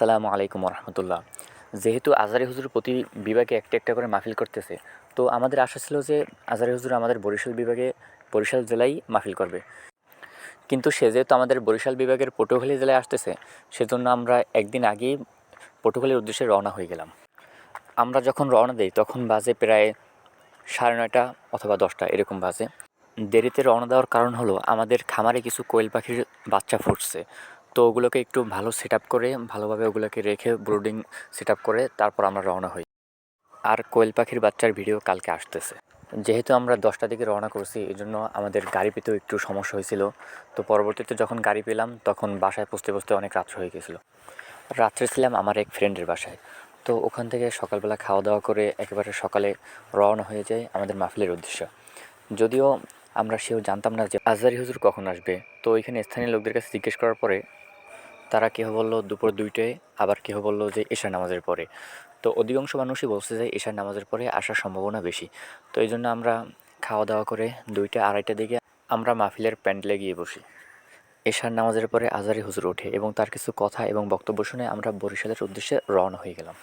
আসসালামু আলাইকুম রহমতুল্লাহ যেহেতু আজারি হুজুর প্রতি বিভাগে একটা একটা করে মাহফিল করতেছে, তো আমাদের আশা ছিল যে আজারি হুজুর আমাদের বরিশাল বিভাগে বরিশাল জেলায় মাহফিল করবে। কিন্তু সে যেহেতু আমাদের বরিশাল বিভাগের পটুয়াখালী জেলায় আসতেছে, সেজন্য আমরা একদিন আগেই পটুয়াখালীর উদ্দেশ্যে রওনা হয়ে গেলাম। আমরা যখন রওনা দিই, তখন বাজে প্রায় সাড়ে নয়টা অথবা দশটা এরকম বাজে। দেরিতে রওনা দেওয়ার কারণ হলো আমাদের খামারে কিছু কোয়েল পাখির বাচ্চা ফুটছে। তো ওগুলোকে একটু ভালো সেট আপ করে, ভালোভাবে ওগুলোকে রেখে ব্রুডিং সেট আপ করে তারপর আমরা রওনা হই। আর কোয়েল পাখির বাচ্চার ভিডিও কালকে আসতেছে। যেহেতু আমরা দশটা দিকে রওনা করছি এই জন্য আমাদের গাড়ি পেতেও একটু সমস্যা হয়েছিল। তো পরবর্তীতে যখন গাড়ি পেলাম, তখন বাসায় পৌঁছতে পৌঁছতে অনেক রাত্র হয়ে গেছিল। রাত্রে ছিলাম আমার এক ফ্রেন্ডের বাসায়। তো ওখান থেকে সকালবেলা খাওয়া দাওয়া করে একেবারে সকালে রওনা হয়ে যায় আমাদের মাহফিলের উদ্দেশ্য। যদিও আমরা সেও জানতাম না যে আজহারি হুজুর কখন আসবে। তো ওইখানে স্থানীয় লোকদের কাছে জিজ্ঞেস করার পরে তারা কেহ বলল দুপুর দুইটায়, আবার কেহ বলল যে এশার নামাজের পরে। তো অধিকাংশ মানুষই বলছে যে এশার নামাজের পরে আসার সম্ভাবনা বেশি। তো এই জন্য আমরা খাওয়া দাওয়া করে দুইটা আড়াইটা দিকে আমরা মাহফিলের প্যান্ডেলে গিয়ে বসি। এশার নামাজের পরে আজারি হুজুর ওঠে এবং তার কিছু কথা এবং বক্তব্য শুনে আমরা বরিশালের উদ্দেশ্যে রওনা হয়ে গেলাম।